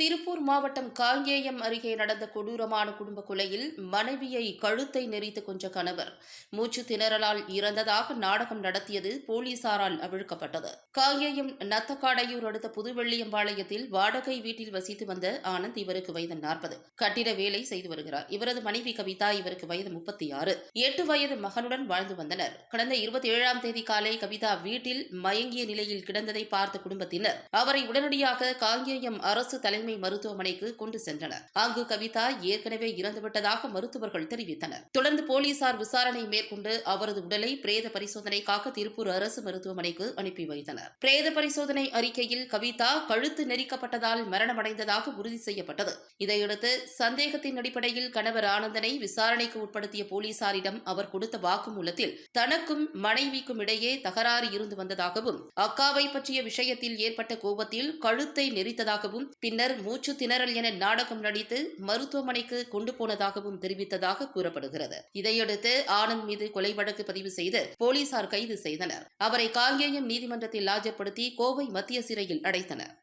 திருப்பூர் மாவட்டம் காங்கேயம் அருகே நடந்த கொடூரமான குடும்ப கொலையில் மனைவியை கழுத்தை நெறித்து கொன்ற கணவர். மூச்சு திணறலால் இறந்ததாக நாடகம் நடத்தியது போலீசாரால் அவிழ்க்கப்பட்டது. காங்கேயம் நத்தக்காடையூர் அடுத்த புதுவெள்ளியம்பாளையத்தில் வாடகை வீட்டில் வசித்து வந்த ஆனந்த் இவருக்கு வயது நாற்பது. கட்டிட வேலை செய்து வருகிறார். இவரது மனைவி கவிதா இவருக்கு வயது முப்பத்தி ஆறு எட்டு வயது மகனுடன் வாழ்ந்து வந்தனர். கடந்த இருபத்தி ஏழாம் தேதி காலை கவிதா வீட்டில் மயங்கிய நிலையில் கிடந்ததை பார்த்த குடும்பத்தினர் அவரை உடனடியாக காங்கேயம் அரசு தலைமை மருத்துவமனைக்கு கொண்டு சென்றனர். அங்கு கவிதா ஏற்கனவே இறந்துவிட்டதாக மருத்துவர்கள் தெரிவித்தனர். தொடர்ந்து போலீசார் விசாரணை மேற்கொண்டு அவரது உடலை பிரேத பரிசோதனைக்காக திருப்பூர் அரசு மருத்துவமனைக்கு அனுப்பி வைத்தனர். பிரேத பரிசோதனை அறிக்கையில் கவிதா கழுத்து நெரிக்கப்பட்டதால் மரணமடைந்ததாக உறுதி செய்யப்பட்டது. இதையடுத்து சந்தேகத்தின் அடிப்படையில் கணவர் ஆனந்தனை விசாரணைக்கு உட்படுத்திய போலீசாரிடம் அவர் கொடுத்த வாக்குமூலத்தில் தனக்கும் மனைவிக்கும் இடையே தகராறு இருந்து வந்ததாகவும் அக்காவை பற்றிய விஷயத்தில் ஏற்பட்ட கோபத்தில் கழுத்தை நெரித்ததாகவும் பின்னர் மூச்சு திணறல் என நாடகம் நடித்து மருத்துவமனைக்கு கொண்டு போனதாகவும் தெரிவித்ததாக கூறப்படுகிறது. இதையடுத்து ஆனந்த் மீது கொலை வழக்கு பதிவு செய்து போலீசார் கைது செய்தனர். அவரை காங்கேயம் நீதிமன்றத்தில் ஆஜர்படுத்தி கோவை மத்திய சிறையில் அடைத்தனர்.